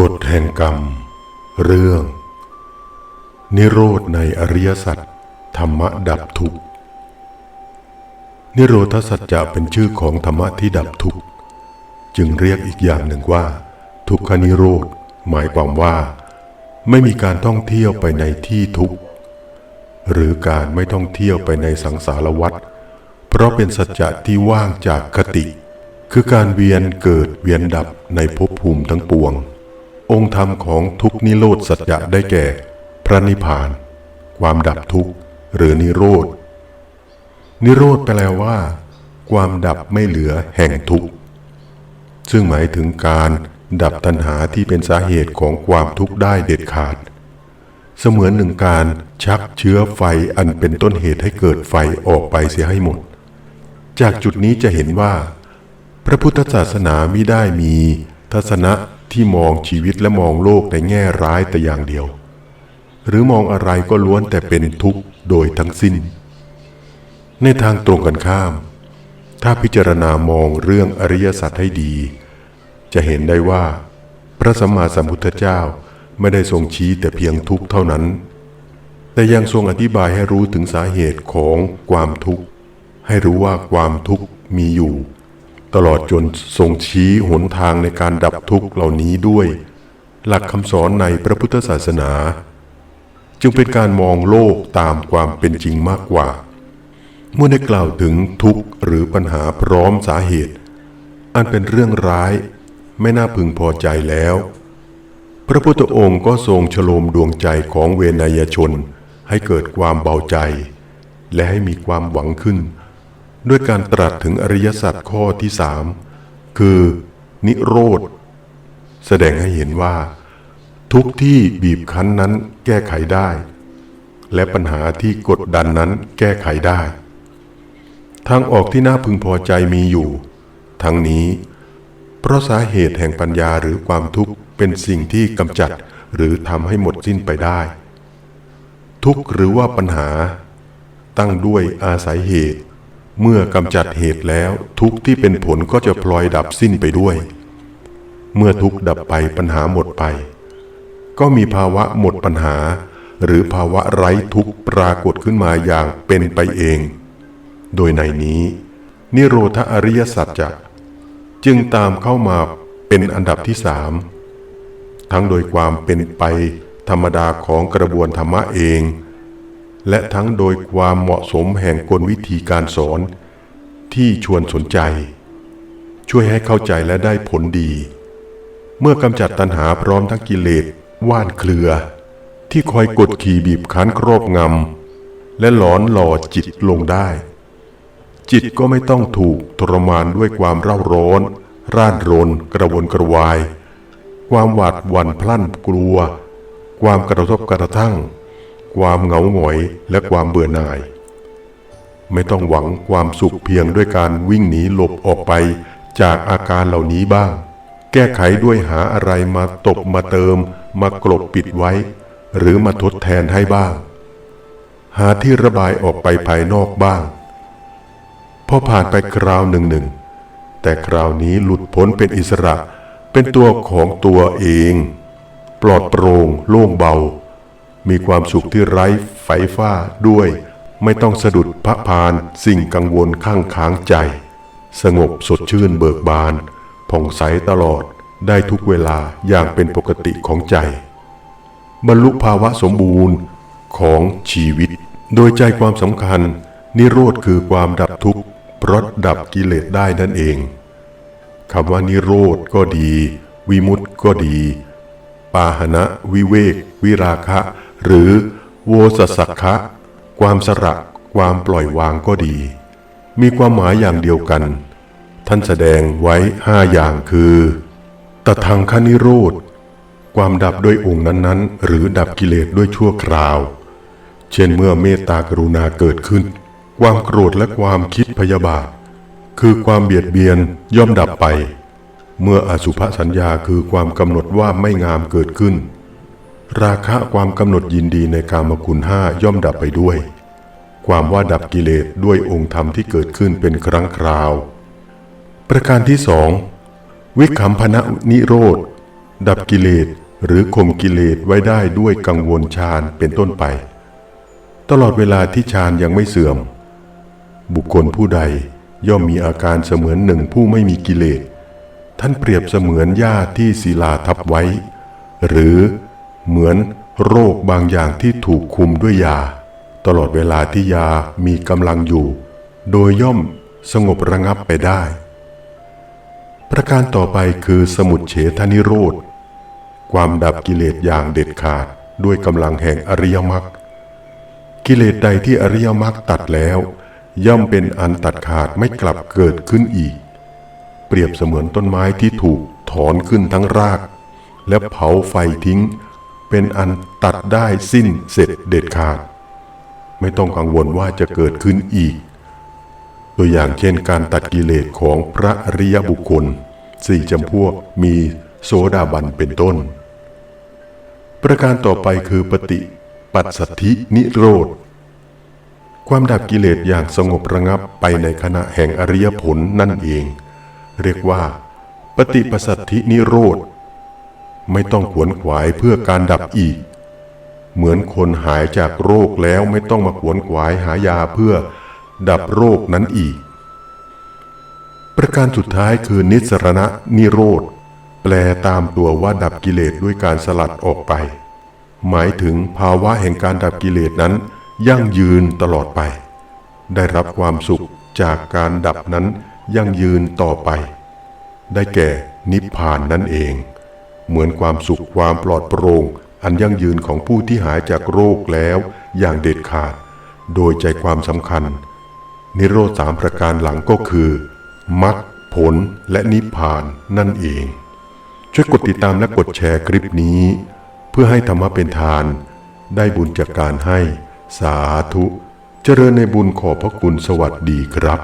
กฎแห่งกรรม เรื่อง นิโรธในอริยสัจธรรมะดับทุกข์นิโรธสัจจะเป็นชื่อของธรรมะที่ดับทุกข์จึงเรียกอีกอย่างหนึ่งว่า ทุกขนิโรธ หมายความว่า ไม่มีการท่องเที่ยวไปในที่ทุกข์หรือการไม่ท่องเที่ยวไปในสังสารวัฏเพราะเป็นสัจจะที่ว่างจากคติ คือการเวียนเกิดเวียนดับในภพภูมิทั้งปวง องค์ธรรมของทุกนิโรธสัจจะได้แก่ พระนิพพาน ความดับทุกข์หรือนิโรธ นิโรธแปลว่า ความดับไม่เหลือแห่งทุกข์ ซึ่งหมายถึงการดับตัณหาที่เป็นสาเหตุของความทุกข์ได้เด็ดขาด เสมือนหนึ่งการชักเชื้อไฟอันเป็นต้นเหตุให้เกิดไฟออกไปเสียให้หมด จากจุดนี้จะเห็นว่า พระพุทธศาสนาไมิได้มีทัศนะ ที่มองชีวิตและมองโลกในแง่ร้ายแต่อย่างเดียว หรือมองอะไรก็ล้วนแต่เป็นทุกข์โดยทั้งสิ้น ในทางตรงกันข้าม ถ้าพิจารณามองเรื่องอริยสัจให้ดี จะเห็นได้ว่า พระสัมมาสัมพุทธเจ้าไม่ได้ทรงชี้แต่เพียงทุกข์เท่านั้น แต่ยังทรงอธิบายให้รู้ถึงสาเหตุของความทุกข์ ให้รู้ว่าความทุกข์มีอยู่ ตลอดจนทรงชี้หนทางในการดับทุกข์เหล่านี้ด้วย หลักคำสอนในพระพุทธศาสนา จึงเป็นการมองโลกตามความเป็นจริงมากกว่า เมื่อได้กล่าวถึงทุกข์หรือปัญหาพร้อมสาเหตุ อันเป็นเรื่องร้ายไม่น่าพึงพอใจแล้ว พระพุทธองค์ก็ทรงฉโลมดวงใจของเวนยชนให้เกิดความเบาใจ และให้มีความหวังขึ้น ด้วยการตรัสถึงอริยสัจข้อที่สามคือนิโรธ แสดงให้เห็นว่า ทุกที่บีบคั้นนั้นแก้ไขได้ และปัญหาที่กดดันนั้นแก้ไขได้ ทางออกที่น่าพึงพอใจมีอยู่ ทั้งนี้ เพราะสาเหตุแห่งปัญญาหรือความทุกข์เป็นสิ่งที่กำจัดหรือทำให้หมดสิ้นไปได้ ทุกหรือว่าปัญหา ตั้งด้วยอาศัยเหตุ เมื่อกำจัดเหตุแล้วทุกที่เป็นผลก็จะพลอยดับสิ้นไปด้วย เมื่อทุกดับไปปัญหาหมดไป ก็มีภาวะหมดปัญหา หรือภาวะไร้ทุกปรากฏขึ้นมาอย่างเป็นไปเอง โดยในนี้ นิโรธอริยสัจจะจึงตามเข้ามาเป็นอันดับที่สามทั้งโดยความเป็นไปธรรมดาของกระบวนธรรมะเอง และทั้งโดยความเหมาะสมแห่งกลวิธีการสอนที่ชวนสนใจ ช่วยให้เข้าใจและได้ผลดี เมื่อกำจัดตัณหาพร้อมทั้งกิเลสว่านเครือ ที่คอยกดขี่บีบคั้นครอบงำและหลอนหล่อจิตลงได้ จิตก็ไม่ต้องถูกทรมานด้วยความเร่าร้อน ร่านรน กระวนกระวาย ความหวาดหวั่นพลั่นกลัว ความกระทบกระทั่ง ความเหงาหงอยและความเบื่อหน่าย ไม่ต้องหวังความสุขเพียงด้วยการวิ่งหนีหลบออกไปจากอาการเหล่านี้บ้าง แก้ไขด้วยหาอะไรมาตบมาเติม มากลบปิดไว้ หรือมาทดแทนให้บ้าง หาที่ระบายออกไปภายนอกบ้าง พอผ่านไปคราวหนึ่งหนึ่งแต่คราวนี้หลุดพ้นเป็นอิสระเป็นตัวของตัวเอง ปลอดโปร่งโล่งเบา มีความสุขที่ไร้ไฟฟ้าด้วย ไม่ต้องสะดุดพระพานสิ่งกังวลข้างค้างใจ สงบสดชื่นเบิกบานผ่องใสตลอดได้ทุกเวลาอย่างเป็นปกติของใจ บรรลุภาวะสมบูรณ์ของชีวิต โดยใจความสำคัญ นิโรธคือความดับทุกข์เพราะดับกิเลสได้นั่นเองคำว่านิโรธก็ดี วิมุตติก็ดี ปาหณะวิเวก วิราคะ หรือโวสสักคะความสระความปล่อยวางก็ดี มีความหมายอย่างเดียวกัน ท่านแสดงไว้ห้าอย่างคือตทังคนิโรธ ความดับด้วยองค์นั้นๆ หรือดับกิเลสด้วยชั่วคราว เช่นเมื่อเมตตากรุณาเกิดขึ้น ความโกรธและความคิดพยาบาท คือความเบียดเบียนย่อมดับไป เมื่ออสุภสัญญาคือความกำหนดว่าไม่งามเกิดขึ้น ราคะความกำหนดยินดีในกามคุณห้าย่อมดับไปด้วย ความว่าดับกิเลสด้วยองค์ธรรมที่เกิดขึ้นเป็นครั้งคราว ประการที่สองวิคัมพนะนิโรธ ดับกิเลสหรือข่มกิเลสไว้ได้ด้วยกังวลฌานเป็นต้นไป ตลอดเวลาที่ฌานยังไม่เสื่อม บุคคลผู้ใดย่อมมีอาการเสมือนหนึ่งผู้ไม่มีกิเลสท่านเปรียบเสมือนหญ้าที่ศิลาทับไว้ หรือ เหมือนโรคบางอย่างที่ถูกคุมด้วยยา ตลอดเวลาที่ยามีกำลังอยู่ โดยย่อมสงบระงับไปได้ ประการต่อไปคือสมุดเฉทนิโรธ ความดับกิเลสอย่างเด็ดขาดด้วยกำลังแห่งอริยมรรคกิเลสใดที่อริยมรรคตัดแล้ว ย่อมเป็นอันตัดขาดไม่กลับเกิดขึ้นอีก เปรียบเสมือนต้นไม้ที่ถูกถอนขึ้นทั้งราก และเผาไฟทิ้ง เป็นอันตัดได้สิ้นเสร็จเด็ดขาด ไม่ต้องกังวลว่าจะเกิดขึ้นอีก ตัวอย่างเช่นการตัดกิเลสของพระอริยบุคคลสี่จำพวกมีโสดาบันเป็นต้น ประการต่อไปคือปฏิปัสสัทธินิโรธ ความดับกิเลสอย่างสงบระงับไปในขณะแห่งอริยผลนั่นเอง เรียกว่า ปฏิปัสสัทธินิโรธ ไม่ต้องขวนขวายเพื่อการดับอีก เหมือนคนหายจากโรคแล้วไม่ต้องมาขวนขวายหายาเพื่อดับโรคนั้นอีก ประการสุดท้ายคือนิสรณะนิโรธ แปลตามตัวว่าดับกิเลสด้วยการสลัดออกไป หมายถึงภาวะแห่งการดับกิเลสนั้น ยั่งยืนตลอดไป ได้รับความสุขจากการดับนั้นยั่งยืนต่อไป ได้แก่นิพพานนั่นเอง เหมือนความสุขความปลอดโปร่งอันยั่งยืนของผู้ที่หายจากโรคแล้วอย่างเด็ดขาด โดยใจความสำคัญ นิโรธสามประการหลังก็คือมรรคผลและนิพพานนั่นเอง ช่วยกดติดตามและกดแชร์คลิปนี้ เพื่อให้ธรรมะเป็นทาน ได้บุญจากการให้ สาธุ เจริญในบุญขอบพระคุณสวัสดีครับ